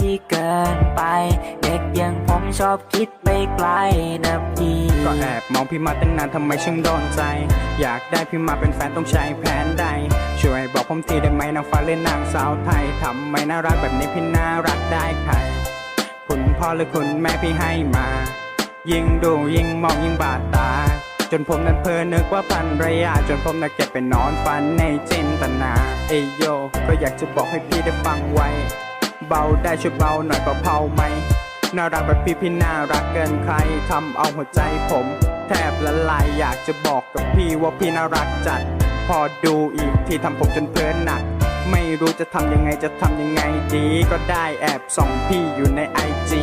ที่เกินไป เด็กอยังผมชอบคิดไปไกลนะพี่ ก็แอบมองพี่มาตั้งนานทำไมช่างโดนใจ อยากได้พี่มาเป็นแฟนต้องใช้แผนใด ช่วยบอกผมทีได้ไหมนางฟ้าเล่นนางสาวไทยทำไมน่ารักแบบนี้พี่น่ารักได้ใครคุณพ่อหรือคุณแม่พี่ให้มา ยิ่งดูยิ่งมองยิ่งบาดตา จนผมนั้นเพอนึกว่าพันรยา จนผมนั้นเก็บไปนอนฝันในจินตนา เอโย ก็อยากจะบอกให้พี่ได้ฟังไว้ เบาได้ช่วยเบาหน่อยก็เผาไหม น่ารักแบบพี่พี่น่ารักเกินใครทำเอาหัวใจผม แทบละลายอยากจะบอกกับพี่ว่าพี่น่ารักจัด พอดูอีกที่ทำผมจนเพลินหนัก ไม่รู้จะทำยังไงจะทำยังไงดี ก็ได้แอบส่องพี่อยู่ในไอจี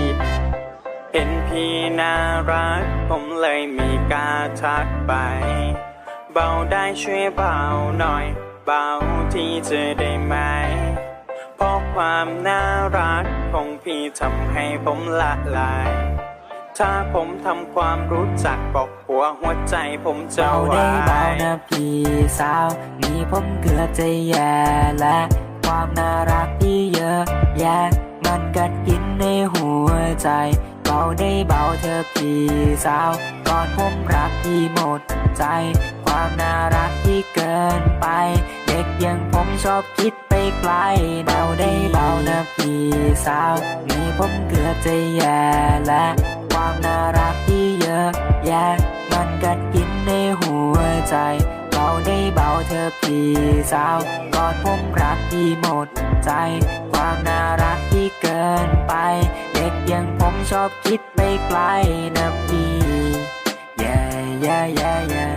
เห็นพี่น่ารัก ผมเลยมีกาทักไป เบาได้ช่วยเบาหน่อย เบาที่จะได้ไหม ความน่ารักของพี่ทำให้ผมละลาย ถ้าผมทำความรู้จักบอกหัวหัวใจผมจะเบาได้เบานะพี่สาว นี่ผมเกือบจะแย่และความน่ารักที่เยอะแยะ มันกัดกินในหัวใจเบาได้เบาเธอพี่สาว ก่อนผมรักที่หมดใจ ความน่ารักที่เกิน อบคิดไปไกลเบาได้เบานะพี่สาวนี่ผมเกือบจะแย่และความน่ารักที่เยอะแยะมันกัดกินในหัวใจเบาได้เบาเธอพี่สาวกอนผมรักที่หมดใจ ความน่ารักที่เกินไป เด็กอยังผมชอบคิดไปไกลนะพี่ yeah yeah yeah yeah